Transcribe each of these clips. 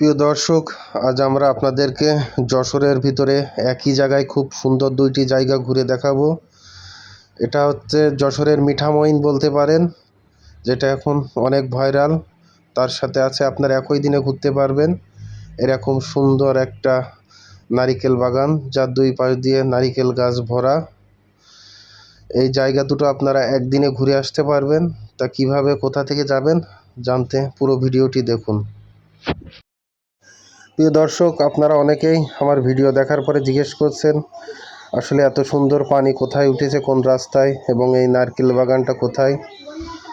প্রিয় দর্শক, আজ আমরা আপনাদেরকে যশোরের ভিতরে একই জায়গায় খুব সুন্দর দুইটি জায়গা ঘুরে দেখাবো। এটা হচ্ছে যশোরের মিঠামইন বলতে পারেন, যেটা এখন অনেক ভাইরাল। তার সাথে আছে আপনারা একই দিনে ঘুরতে পারবেন। এরকম সুন্দর একটা নারিকেল বাগান, যার দুই পাশ দিয়ে নারিকেল গাছ ভরা। এই জায়গা দুটো আপনারা একদিনে ঘুরে আসতে পারবেন। তা কীভাবে কোথা থেকে যাবেন জানতে পুরো ভিডিওটি দেখুন। প্রিয় দর্শক, আপনারা অনেকেই আমার ভিডিও দেখার পরে জিজ্ঞেস করছেন, আসলে এত সুন্দর পানি কোথায় উঠেছে, কোন রাস্তায়, এবং এই নারকেল বাগানটা কোথায়?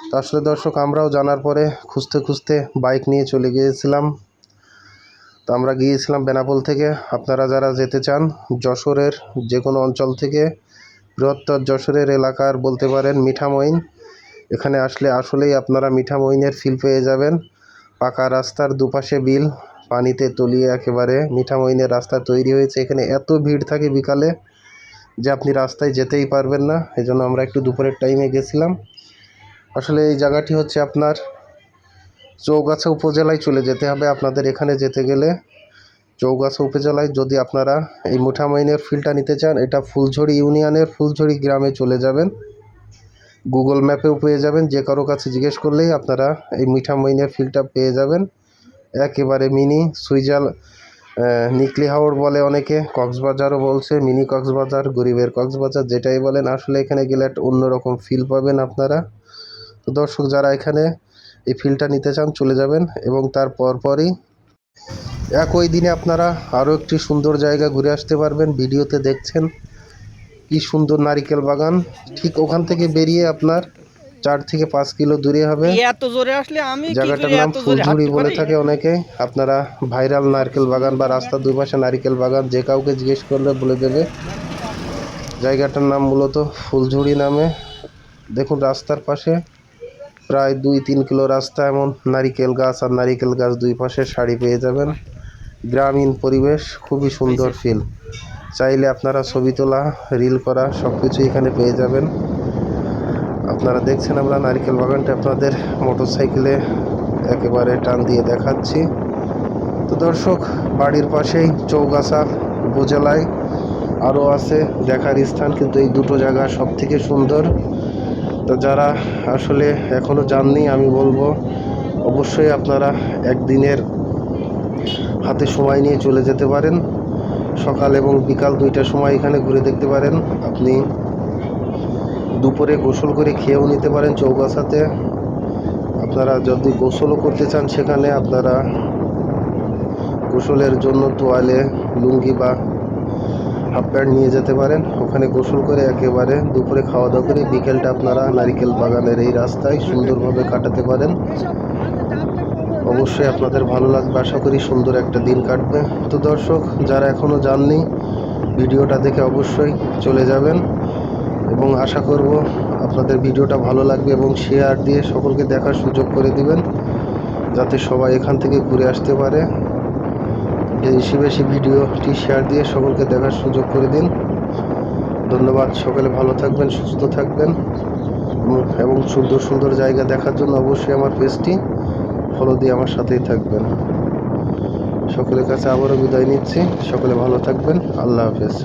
তা আসলে দর্শক, আমরাও জানার পরে খুঁজতে খুঁজতে বাইক নিয়ে চলে গিয়েছিলাম। তো আমরা গিয়েছিলাম বেনাপোল থেকে। আপনারা যারা যেতে চান, যশোরের যে কোনো অঞ্চল থেকে, বৃহত্তর যশোরের এলাকার বলতে পারেন মিঠামইন এখানে আসলে আসলেই আপনারা মিঠা মিঠামইনের ফিল পেয়ে যাবেন। পাকা রাস্তার দুপাশে বিল, পানিতে তলিয়ে একেবারে মিঠা মিঠামইনের রাস্তা তৈরি হয়েছে। এখানে এত ভিড় থাকে বিকালে যে আপনি রাস্তায় যেতেই পারবেন না। এই জন্য আমরা একটু দুপুরের টাইমে গেছিলাম। আসলে এই জায়গাটি হচ্ছে আপনার চৌগাছা উপজেলায় চলে যেতে হবে আপনাদের এখানে যেতে গেলে। চৌগাছা উপজেলায় যদি আপনারা এই মুঠামইনের ফিল্ডটা নিতে চান, এটা ফুলঝড়ি ইউনিয়নের ফুলঝড়ি গ্রামে চলে যাবেন। গুগল ম্যাপেও পেয়ে যাবেন। যে কারও কাছে জিজ্ঞেস করলেই আপনারা এই মিঠা মিঠামইনের ফিল্ডটা পেয়ে যাবেন। একেবারে মিনি সুইজাল নিকলি হাওড় বলে অনেকে, কক্সবাজারও বলছে মিনি কক্সবাজার, গরিবের কক্সবাজার, যেটাই বলেন, আসলে এখানে গেলে একটা অন্যরকম ফিল পাবেন আপনারা। তো দর্শক, যারা এখানে এই ফিলটা নিতে চান, চলে যাবেন এবং তার পরপরই একই দিনে আপনারা আরও একটি সুন্দর জায়গা ঘুরে আসতে পারবেন। ভিডিওতে দেখছেন কি সুন্দর নারিকেল বাগান। ঠিক ওখান থেকে বেরিয়ে আপনার চার থেকে পাঁচ কিলো দূরে হবে। এত জোরে আসলে আমি জায়গাটার নাম হাঁটতে বলে থাকে অনেকে। আপনারা ভাইরাল নারকেল বাগান বা রাস্তার দুই পাশে নারকেল বাগান যে কাউকে জিজ্ঞেস করলে বলে দেবে। জায়গাটার নাম মূলত ফুলঝুড়ি নামে। দেখুন রাস্তার পাশে প্রায় দুই তিন কিলো রাস্তা এমন নারিকেল গাছ আর নারিকেল গাছ দুই পাশে সারি পেয়ে যাবেন। গ্রামীণ পরিবেশ খুবই সুন্দর ফিল চাইলে আপনারা ছবি তোলা রিল করা সব কিছুই এখানে পেয়ে যাবেন। আপনারা দেখছেন আমরা নারকেল বাগানটা আপনাদের মোটর সাইকেলে একেবারে টান দিয়ে দেখাচ্ছি। তো দর্শক, বাড়ির পাশেই চৌগাছা উপজেলায় আরও আছে দেখার স্থান, কিন্তু এই দুটো জায়গা সব থেকে সুন্দর। তো যারা আসলে এখনও যাননি, আমি বলব অবশ্যই আপনারা একদিনের হাতে সময় নিয়ে চলে যেতে পারেন। সকাল এবং বিকাল দুইটার সময় এখানে ঘুরে দেখতে পারেন। আপনি দুপুরে গোসল করে খেয়েও নিতে পারেন চৌগাছাতে আপনারা যদি গোসলও করতে চান সেখানে আপনারা গোসলের জন্য তোয়ালে লুঙ্গি বা হাফ প্যান্ট নিয়ে যেতে পারেন। ওখানে গোসল করে একেবারে দুপুরে খাওয়া দাওয়া করে বিকেলটা আপনারা নারিকেল বাগানের এই রাস্তায় সুন্দরভাবে কাটাতে পারেন। অবশ্যই আপনাদের ভালো লাগবে। আশা করি সুন্দর একটা দিন কাটবে। তো দর্শক, যারা এখনও যাননি, ভিডিওটা দেখে অবশ্যই চলে যাবেন। এবং আশা করব আপনাদের ভিডিওটা ভালো লাগবে এবং শেয়ার দিয়ে সকলকে দেখার সুযোগ করে দিবেন। যাতে সবাই এখান থেকে ঘুরে আসতে পারে। বেশি বেশি ভিডিওটি শেয়ার দিয়ে সকলকে দেখার সুযোগ করে দিন। ধন্যবাদ। সকলে ভালো থাকবেন, সুস্থ থাকবেন। এবং- সুন্দর সুন্দর জায়গা দেখার জন্য অবশ্যই আমার পেজটি ফলো দিয়ে আমার সাথেই থাকবেন। সকলের কাছে আবারও বিদায় নিচ্ছি। সকলে ভালো থাকবেন। আল্লাহ হাফেজ।